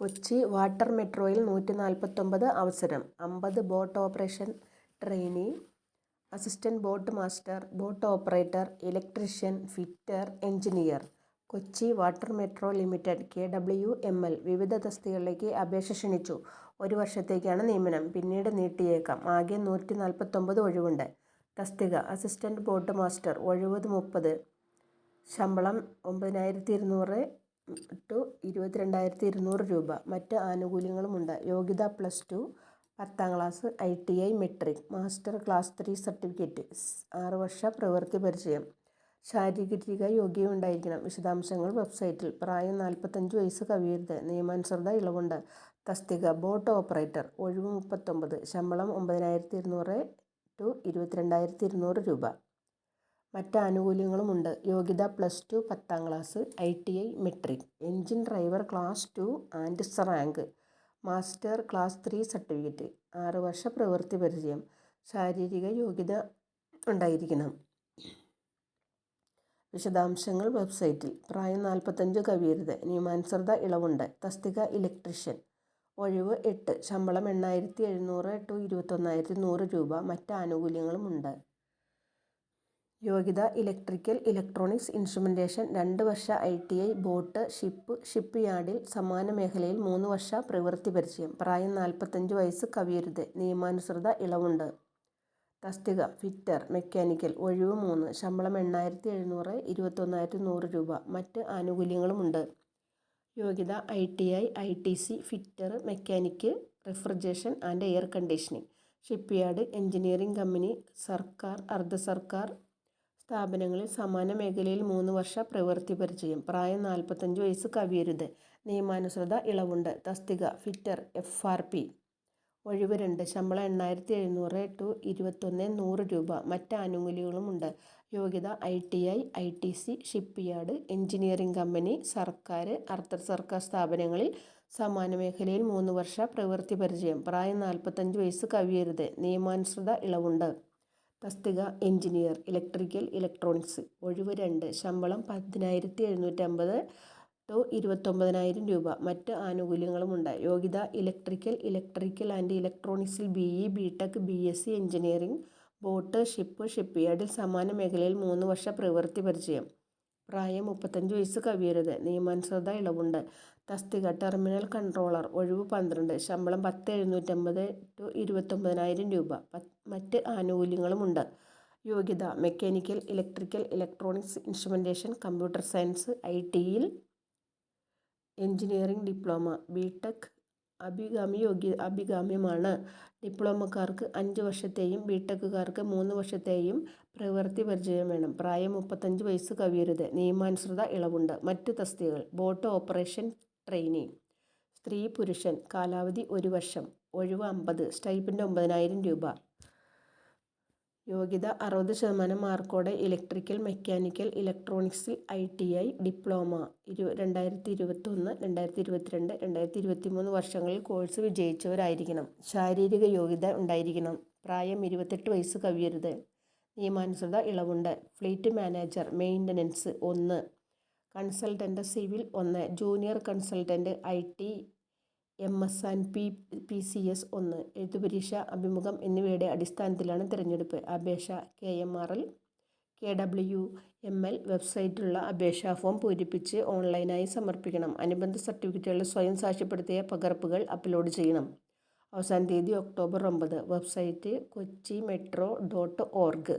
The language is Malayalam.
കൊച്ചി വാട്ടർ മെട്രോയിൽ നൂറ്റി നാൽപ്പത്തൊമ്പത് അവസരം. അമ്പത് boat operation trainee assistant boat master boat operator electrician fitter engineer. Kochi water metro limited K W M L വിവിധ തസ്തികളിലേക്ക് അപേക്ഷ ക്ഷണിച്ചു. ഒരു വർഷത്തേക്കാണ് നിയമനം. പിന്നീട് നീട്ടിയേക്കാം. ആകെ നൂറ്റി നാൽപ്പത്തൊമ്പത് ഒഴിവുണ്ട്. തസ്തിക അസിസ്റ്റന്റ് ബോട്ട് മാസ്റ്റർ ഒഴിവ് മുപ്പത്. ശമ്പളം ഒമ്പതിനായിരത്തി ഇരുന്നൂറ് ടു ഇരുപത്തിരണ്ടായിരത്തി ഇരുന്നൂറ് രൂപ. മറ്റ് ആനുകൂല്യങ്ങളുമുണ്ട്. യോഗ്യത പ്ലസ് ടു പത്താം class I T I matric master class three certificate ആറ് വർഷ പ്രവൃത്തി പരിചയം. ശാരീരിക യോഗ്യത ഉണ്ടായിരിക്കണം വിശദാംശങ്ങൾ വെബ്സൈറ്റിൽ. പ്രായം നാൽപ്പത്തഞ്ച് വയസ്സ് കവിയരുത്. നിയമാനുസൃത ഇളവുണ്ട്. തസ്തിക ബോട്ട് ഓപ്പറേറ്റർ ഒഴിവ് മുപ്പത്തൊമ്പത് ശമ്പളം ഒമ്പതിനായിരത്തി ഇരുന്നൂറ് ടു ഇരുപത്തിരണ്ടായിരത്തി ഇരുന്നൂറ് രൂപ. മറ്റ് ആനുകൂല്യങ്ങളുമുണ്ട് യോഗ്യത പ്ലസ് ടു പത്താം class I T I matric engine driver class two and rank master class three certificate ആറ് വർഷ പ്രവൃത്തി പരിചയം. ശാരീരിക യോഗ്യത ഉണ്ടായിരിക്കണം. വിശദാംശങ്ങൾ വെബ്സൈറ്റിൽ പ്രായം നാൽപ്പത്തഞ്ച് കവിയരുത്. നിയമാനുസൃത ഇളവുണ്ട്. തസ്തിക ഇലക്ട്രീഷ്യൻ ഒഴിവ് എട്ട്. ശമ്പളം എണ്ണായിരത്തി എഴുന്നൂറ് ടു ഇരുപത്തൊന്നായിരത്തി നൂറ് രൂപ. മറ്റ് ആനുകൂല്യങ്ങളുമുണ്ട് യോഗ്യത ഇലക്ട്രിക്കൽ ഇലക്ട്രോണിക്സ് ഇൻസ്ട്രുമെന്റേഷൻ രണ്ട് വർഷ I T I boat ship ship യാർഡിൽ സമാന മേഖലയിൽ മൂന്ന് വർഷ പ്രവൃത്തി പരിചയം. പ്രായം നാൽപ്പത്തഞ്ച് വയസ്സ് കവിയരുത്. നിയമാനുസൃത ഇളവുണ്ട്. തസ്തിക ഫിറ്റർ മെക്കാനിക്കൽ ഒഴിവ് മൂന്ന്. ശമ്പളം എണ്ണായിരത്തി എഴുന്നൂറ് ഇരുപത്തൊന്നായിരത്തി നൂറ് രൂപ. മറ്റ് ആനുകൂല്യങ്ങളുമുണ്ട്. യോഗ്യത I T I I T C fitter mechanic refrigeration and air conditioning shipyard engineering company സർക്കാർ അർദ്ധ സർക്കാർ സ്ഥാപനങ്ങളിൽ സമാന മേഖലയിൽ മൂന്ന് വർഷ പ്രവൃത്തി പരിചയം. പ്രായം നാൽപ്പത്തഞ്ച് വയസ്സ് കവിയരുത്. നിയമാനുസൃത ഇളവുണ്ട്. തസ്തിക ഫിറ്റർ എഫ് ആർ പി. ഒഴിവ് രണ്ട്. ശമ്പളം എണ്ണായിരത്തി എഴുന്നൂറ് ടു ഇരുപത്തൊന്ന് നൂറ് രൂപ. മറ്റ് ആനുകൂല്യങ്ങളുമുണ്ട് യോഗ്യത I T I I T C shipyard engineering company സർക്കാർ അർദ്ധ സർക്കാർ സ്ഥാപനങ്ങളിൽ സമാന മേഖലയിൽ മൂന്ന് വർഷ പ്രവൃത്തി പരിചയം. പ്രായം നാൽപ്പത്തഞ്ച് വയസ്സ് കവിയരുത്. നിയമാനുസൃത ഇളവുണ്ട്. തസ്തിക എഞ്ചിനീയർ ഇലക്ട്രിക്കൽ ഇലക്ട്രോണിക്സ് ഒഴിവ് രണ്ട് ശമ്പളം പതിനായിരത്തി എഴുന്നൂറ്റമ്പത് ടു ഇരുപത്തൊമ്പതിനായിരം രൂപ. മറ്റ് ആനുകൂല്യങ്ങളുമുണ്ട്. യോഗ്യത electrical electrical and ഇലക്ട്രോണിക്സിൽ B E B tech B S C engineering boat ship ship യാർഡിൽ സമാന മേഖലയിൽ മൂന്ന് വർഷ പ്രവൃത്തി പരിചയം. പ്രായം മുപ്പത്തഞ്ച് വയസ്സ് കവിയരുത്. നിയമാനുസൃത ഇളവുണ്ട്. തസ്തിക ടെർമിനൽ കൺട്രോളർ ഒഴിവ് പന്ത്രണ്ട്. ശമ്പളം പത്ത് എഴുന്നൂറ്റമ്പത് ടു ഇരുപത്തൊമ്പതിനായിരം രൂപ. മറ്റ് ആനുകൂല്യങ്ങളുമുണ്ട്. യോഗ്യത mechanical electrical electronics instrumentation computer science I ടിയിൽ എഞ്ചിനീയറിംഗ് ഡിപ്ലോമ ബി ടെക് അഭികാമി യോഗ്യ അഭികാമ്യമാണ്. ഡിപ്ലോമക്കാർക്ക് അഞ്ച് വർഷത്തെയും ബി ടെക്കുകാർക്ക് മൂന്ന് വർഷത്തെയും പ്രവൃത്തി പരിചയം വേണം. പ്രായം മുപ്പത്തഞ്ച് വയസ്സ് കവിയരുത്. നിയമാനുസൃത ഇളവുണ്ട്. മറ്റ് തസ്തികകൾ. Boat operation trainee. സ്ത്രീ പുരുഷൻ. കാലാവധി ഒരു വർഷം. ഒഴിവ് അമ്പത്. സ്റ്റൈപ്പിന്റെ ഒമ്പതിനായിരം രൂപ. യോഗ്യത അറുപത് ശതമാനം മാർക്കോടെ ഇലക്ട്രിക്കൽ മെക്കാനിക്കൽ ഇലക്ട്രോണിക്സിൽ ഐ ടി ഐ ഡിപ്ലോമ. ഇരു രണ്ടായിരത്തി ഇരുപത്തൊന്ന് രണ്ടായിരത്തി ഇരുപത്തിരണ്ട് രണ്ടായിരത്തി ഇരുപത്തി മൂന്ന് വർഷങ്ങളിൽ കോഴ്സ് വിജയിച്ചവരായിരിക്കണം. ശാരീരിക യോഗ്യത ഉണ്ടായിരിക്കണം. പ്രായം ഇരുപത്തെട്ട് വയസ്സ് കവിയരുത്. നിയമാനുസൃത ഇളവുണ്ട്. ഫ്ലീറ്റ് മാനേജർ മെയിന്റനൻസ് ഒന്ന്. കൺസൾട്ടന്റ് സിവിൽ ഒന്ന്. Junior consultant I T M S and P P C S ഒന്ന് എഴുത്തുപരീക്ഷ അഭിമുഖം എന്നിവയുടെ അടിസ്ഥാനത്തിലാണ് തിരഞ്ഞെടുപ്പ്. അപേക്ഷ K M R L K W M L വെബ്സൈറ്റിലുള്ള അപേക്ഷാ ഫോം പൂരിപ്പിച്ച് ഓൺലൈനായി സമർപ്പിക്കണം. അനുബന്ധ സർട്ടിഫിക്കറ്റുകൾ സ്വയം സാക്ഷ്യപ്പെടുത്തിയ പകർപ്പുകൾ അപ്ലോഡ് ചെയ്യണം. അവസാന തീയതി ഒക്ടോബർ ഒമ്പത്. Website Kochi metro dot org.